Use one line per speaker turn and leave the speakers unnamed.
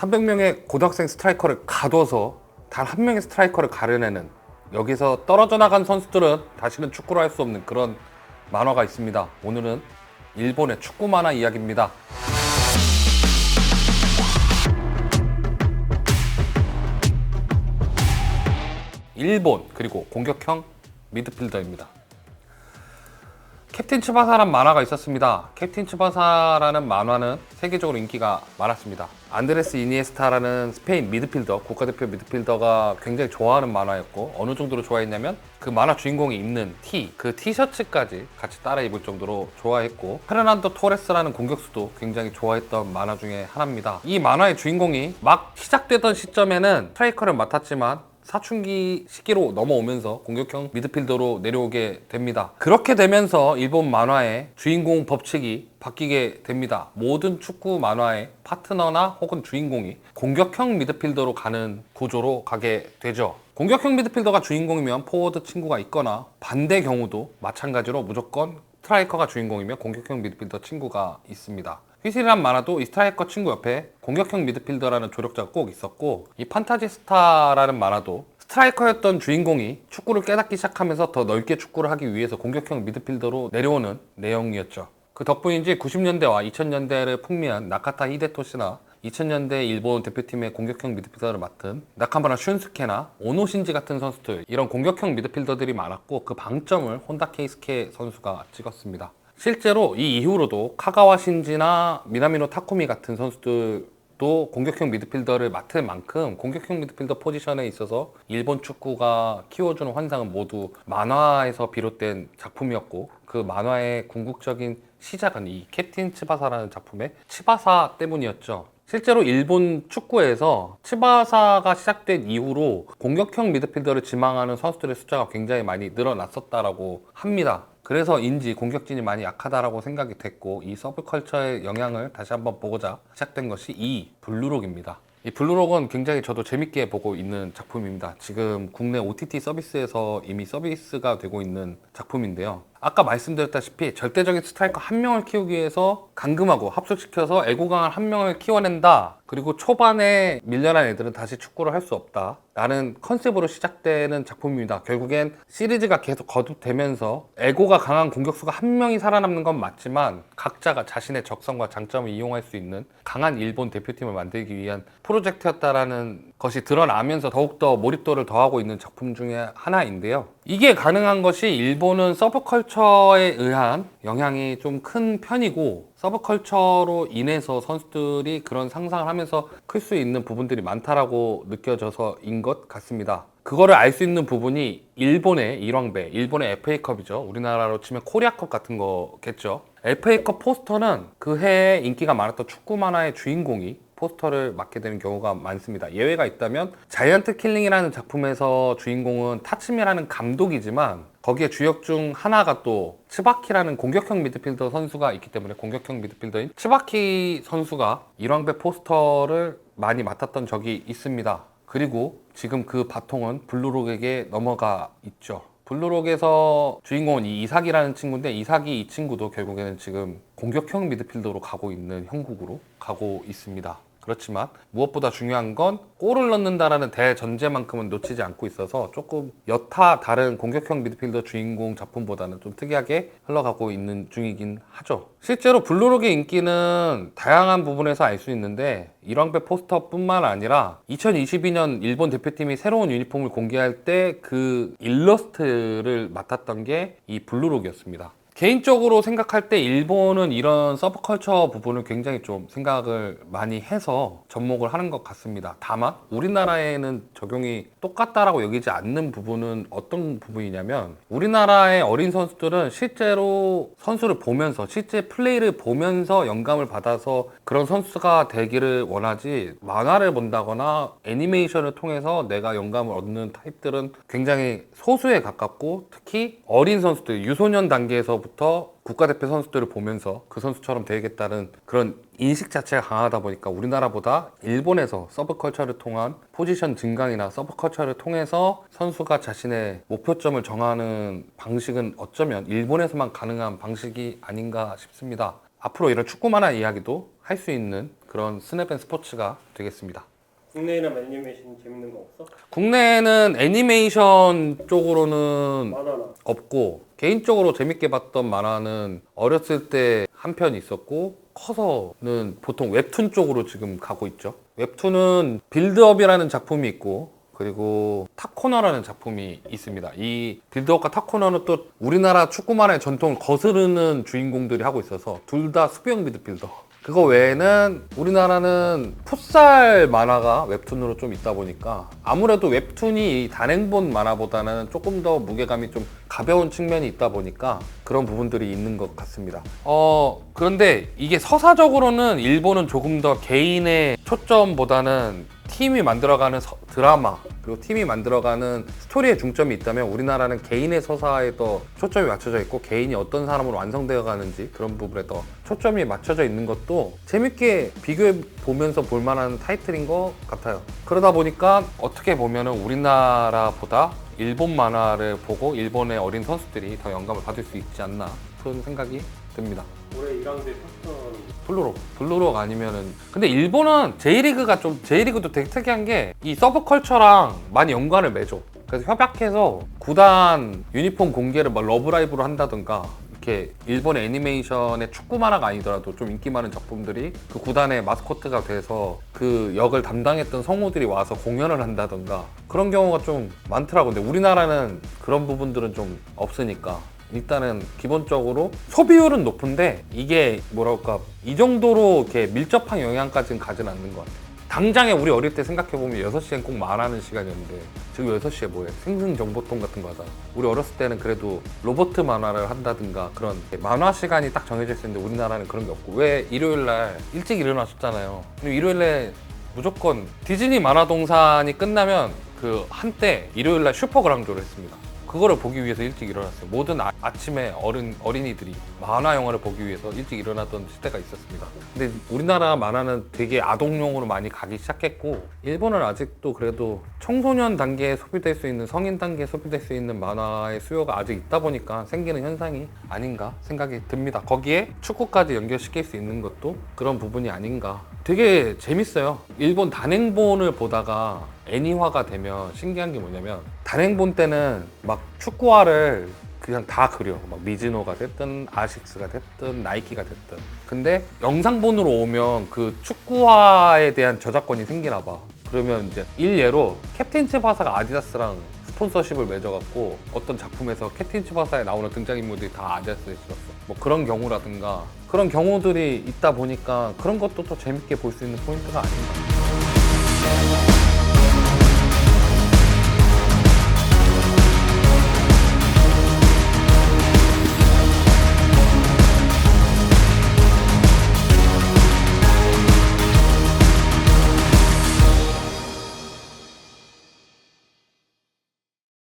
300명의 고등학생 스트라이커를 가둬서 단 한 명의 스트라이커를 가려내는 여기서 떨어져 나간 선수들은 다시는 축구를 할 수 없는 그런 만화가 있습니다. 오늘은 일본의 축구 만화 이야기입니다. 일본 그리고 공격형 미드필더입니다. 캡틴 츠바사라는 만화가 있었습니다. 캡틴 츠바사라는 만화는 세계적으로 인기가 많았습니다. 안드레스 이니에스타라는 스페인 미드필더, 국가대표 미드필더가 굉장히 좋아하는 만화였고 어느 정도로 좋아했냐면 그 만화 주인공이 입는 티, 그 티셔츠까지 같이 따라 입을 정도로 좋아했고 페르난도 토레스라는 공격수도 굉장히 좋아했던 만화 중에 하나입니다. 이 만화의 주인공이 막 시작되던 시점에는 스트라이커를 맡았지만 사춘기 시기로 넘어오면서 공격형 미드필더로 내려오게 됩니다. 그렇게 되면서 일본 만화의 주인공 법칙이 바뀌게 됩니다. 모든 축구 만화의 파트너나 혹은 주인공이 공격형 미드필더로 가는 구조로 가게 되죠. 공격형 미드필더가 주인공이면 포워드 친구가 있거나 반대 경우도 마찬가지로 무조건 스트라이커가 주인공이면 공격형 미드필더 친구가 있습니다. 휘슬이란 만화도 이 스트라이커 친구 옆에 공격형 미드필더라는 조력자가 꼭 있었고 이 판타지스타라는 만화도 스트라이커였던 주인공이 축구를 깨닫기 시작하면서 더 넓게 축구를 하기 위해서 공격형 미드필더로 내려오는 내용이었죠. 그 덕분인지 90년대와 2000년대를 풍미한 나카타 히데토시나 2000년대 일본 대표팀의 공격형 미드필더를 맡은 나카무라 슌스케나 오노 신지 같은 선수들 이런 공격형 미드필더들이 많았고 그 방점을 혼다 케이스케 선수가 찍었습니다. 실제로 이 이후로도 카가와 신지나 미나미노 타코미 같은 선수들도 공격형 미드필더를 맡을 만큼 공격형 미드필더 포지션에 있어서 일본 축구가 키워주는 환상은 모두 만화에서 비롯된 작품이었고 그 만화의 궁극적인 시작은 이 캡틴 츠바사라는 작품의 츠바사 때문이었죠. 실제로 일본 축구에서 츠바사가 시작된 이후로 공격형 미드필더를 지망하는 선수들의 숫자가 굉장히 많이 늘어났었다라고 합니다. 그래서인지 공격진이 많이 약하다라고 생각이 됐고 이 서브컬처의 영향을 다시 한번 보고자 시작된 것이 이 블루록입니다. 이 블루록은 굉장히 저도 재밌게 보고 있는 작품입니다. 지금 국내 OTT 서비스에서 이미 서비스가 되고 있는 작품인데요. 아까 말씀드렸다시피 절대적인 스트라이커 한 명을 키우기 위해서 감금하고 합숙시켜서 애고강을 한 명을 키워낸다. 그리고 초반에 밀려난 애들은 다시 축구를 할 수 없다. 라는 컨셉으로 시작되는 작품입니다. 결국엔 시리즈가 계속 거듭되면서 애고가 강한 공격수가 한 명이 살아남는 건 맞지만 각자가 자신의 적성과 장점을 이용할 수 있는 강한 일본 대표팀을 만들기 위한 프로젝트였다라는 것이 드러나면서 더욱더 몰입도를 더하고 있는 작품 중에 하나인데요. 이게 가능한 것이 일본은 서브컬처에 의한 영향이 좀 큰 편이고 서브컬처로 인해서 선수들이 그런 상상을 하면서 클 수 있는 부분들이 많다라고 느껴져서인 것 같습니다. 그거를 알 수 있는 부분이 일본의 일왕배, 일본의 FA컵이죠. 우리나라로 치면 코리아컵 같은 거겠죠. FA컵 포스터는 그 해에 인기가 많았던 축구 만화의 주인공이 포스터를 맡게 되는 경우가 많습니다. 예외가 있다면 자이언트 킬링이라는 작품에서 주인공은 타츠미라는 감독이지만 거기에 주역 중 하나가 또 츠바키라는 공격형 미드필더 선수가 있기 때문에 공격형 미드필더인 츠바키 선수가 일왕배 포스터를 많이 맡았던 적이 있습니다. 그리고 지금 그 바통은 블루록에게 넘어가 있죠. 블루록에서 주인공은 이 이삭이라는 친구인데 이삭이 이 친구도 결국에는 지금 공격형 미드필더로 가고 있는 형국으로 가고 있습니다. 그렇지만 무엇보다 중요한 건 골을 넣는다라는 대전제만큼은 놓치지 않고 있어서 조금 여타 다른 공격형 미드필더 주인공 작품보다는 좀 특이하게 흘러가고 있는 중이긴 하죠. 실제로 블루록의 인기는 다양한 부분에서 알 수 있는데 일왕배 포스터뿐만 아니라 2022년 일본 대표팀이 새로운 유니폼을 공개할 때 그 일러스트를 맡았던 게 이 블루록이었습니다. 개인적으로 생각할 때 일본은 이런 서브컬처 부분을 굉장히 좀 생각을 많이 해서 접목을 하는 것 같습니다. 다만 우리나라에는 적용이 똑같다라고 여기지 않는 부분은 어떤 부분이냐면 우리나라의 어린 선수들은 실제로 선수를 보면서 실제 플레이를 보면서 영감을 받아서 그런 선수가 되기를 원하지 만화를 본다거나 애니메이션을 통해서 내가 영감을 얻는 타입들은 굉장히 소수에 가깝고 특히 어린 선수들 유소년 단계에서부터 국가대표 선수들을 보면서 그 선수처럼 되겠다는 그런 인식 자체가 강하다 보니까 우리나라보다 일본에서 서브컬처를 통한 포지션 증강이나 서브컬처를 통해서 선수가 자신의 목표점을 정하는 방식은 어쩌면 일본에서만 가능한 방식이 아닌가 싶습니다. 앞으로 이런 축구 만화 이야기도 할 수 있는 그런 스냅앤 스포츠가 되겠습니다.
국내에는 애니메이션 재밌는 거 없어?
국내에는 애니메이션 쪽으로는
만화나
없고 개인적으로 재밌게 봤던 만화는 어렸을 때 한 편 있었고 커서는 보통 웹툰 쪽으로 지금 가고 있죠. 웹툰은 빌드업이라는 작품이 있고 그리고 탑코너라는 작품이 있습니다. 이 빌드업과 탑코너는 또 우리나라 축구 만화의 전통을 거스르는 주인공들이 하고 있어서 둘 다 수비형 미드필더. 그거 외에는 우리나라는 풋살 만화가 웹툰으로 좀 있다 보니까 아무래도 웹툰이 이 단행본 만화보다는 조금 더 무게감이 좀 가벼운 측면이 있다 보니까 그런 부분들이 있는 것 같습니다. 어, 그런데 이게 서사적으로는 일본은 조금 더 개인의 초점보다는 팀이 만들어가는 서- 드라마 그리고 팀이 만들어가는 스토리에 중점이 있다면 우리나라는 개인의 서사에 더 초점이 맞춰져 있고 개인이 어떤 사람으로 완성되어 가는지 그런 부분에 더 초점이 맞춰져 있는 것도 재밌게 비교해 보면서 볼 만한 타이틀인 것 같아요. 그러다 보니까 어떻게 보면은 우리나라보다 일본 만화를 보고 일본의 어린 선수들이 더 영감을 받을 수 있지 않나 그런 생각이 듭니다.
올해 1강대 탔던
블루록 블루록 아니면은. 근데 일본은 J리그가 좀 J리그도 되게 특이한 게 이 서브컬처랑 많이 연관을 맺어. 그래서 협약해서 구단 유니폼 공개를 막 러브라이브로 한다든가 이렇게 일본의 애니메이션의 축구 만화가 아니더라도 좀 인기 많은 작품들이 그 구단의 마스코트가 돼서 그 역을 담당했던 성우들이 와서 공연을 한다든가 그런 경우가 좀 많더라고. 근데 우리나라는 그런 부분들은 좀 없으니까 일단은 기본적으로 소비율은 높은데 이게 뭐랄까 이 정도로 이렇게 밀접한 영향까지는 가진 않는 것 같아요. 당장에 우리 어릴 때 생각해보면 6시엔 꼭 말하는 시간이었는데 지금 6시에 뭐해? 생생정보통 같은 거 하잖아. 우리 어렸을 때는 그래도 로버트 만화를 한다든가 그런 만화 시간이 딱 정해져 있었는데 우리나라는 그런 게 없고 왜 일요일 날 일찍 일어나셨잖아요. 근데 일요일에 무조건 디즈니 만화동산이 끝나면 그 한때 일요일 날 슈퍼그랑조를 했습니다. 그거를 보기 위해서 일찍 일어났어요. 모든 아, 아침에 어른 어린이들이 만화 영화를 보기 위해서 일찍 일어나던 시대가 있었습니다. 근데 우리나라 만화는 되게 아동용으로 많이 가기 시작했고 일본은 아직도 그래도 청소년 단계에 소비될 수 있는 성인 단계에 소비될 수 있는 만화의 수요가 아직 있다 보니까 생기는 현상이 아닌가 생각이 듭니다. 거기에 축구까지 연결시킬 수 있는 것도 그런 부분이 아닌가. 되게 재밌어요. 일본 단행본을 보다가 애니화가 되면 신기한 게 뭐냐면 단행본 때는 막 축구화를 그냥 다 그려. 막 미즈노가 됐든 아식스가 됐든 나이키가 됐든. 근데 영상본으로 오면 그 축구화에 대한 저작권이 생기나 봐. 그러면 이제 일례로 캡틴 츠바사가 아디다스랑 스폰서십을 맺어갖고 어떤 작품에서 캡틴 츠바사에 나오는 등장인물들이 다 아디다스에 실었어. 뭐 그런 경우라든가 그런 경우들이 있다 보니까 그런 것도 또 재밌게 볼 수 있는 포인트가 아닌가.